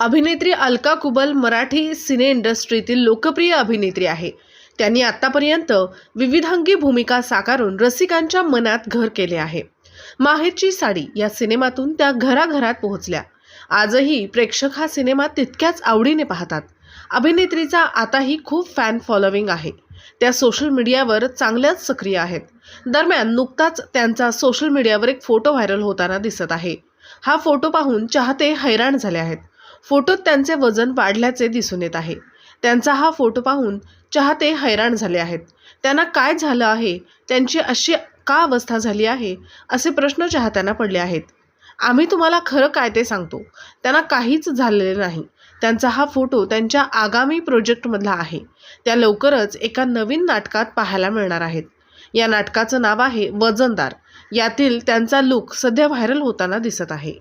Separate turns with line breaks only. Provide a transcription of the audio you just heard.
अभिनेत्री अलका कुबल मराठी सिने इंडस्ट्रीतील लोकप्रिय अभिनेत्री आहे. त्यांनी आत्तापर्यंत विविधांगी भूमिका साकारून रसिकांच्या मनात घर केले आहे. माहेरची साडी या सिनेमातून त्या घराघरात पोहोचल्या. आजही प्रेक्षक हा सिनेमा तितक्याच आवडीने पाहतात. अभिनेत्रीचा आताही खूप फॅन फॉलोविंग आहे. त्या सोशल मीडियावर चांगल्याच सक्रिय आहेत. दरम्यान नुकताच त्यांचा सोशल मीडियावर एक फोटो व्हायरल होताना दिसत आहे. हा फोटो पाहून चाहते हैराण झाले आहेत. फोटोत त्यांचे वजन वाढल्याचे दिसून येत आहे. त्यांचा हा फोटो पाहून चाहते हैराण झाले आहेत. त्यांना काय झालं आहे? त्यांची अशी का अवस्था झाली आहे? असे प्रश्न चाहत्यांना पडले आहेत. आम्ही तुम्हाला खरं काय ते सांगतो? त्यांना काहीच झालेले नाही. त्यांचा हा फोटो त्यांच्या आगामी प्रोजेक्टमधला आहे. त्या लवकरच एका नवीन नाटकात पाहायला मिळणार आहेत. या नाटकाचं नाव आहे वजनदार. यातील त्यांचा लुक सध्या व्हायरल होताना दिसत आहे.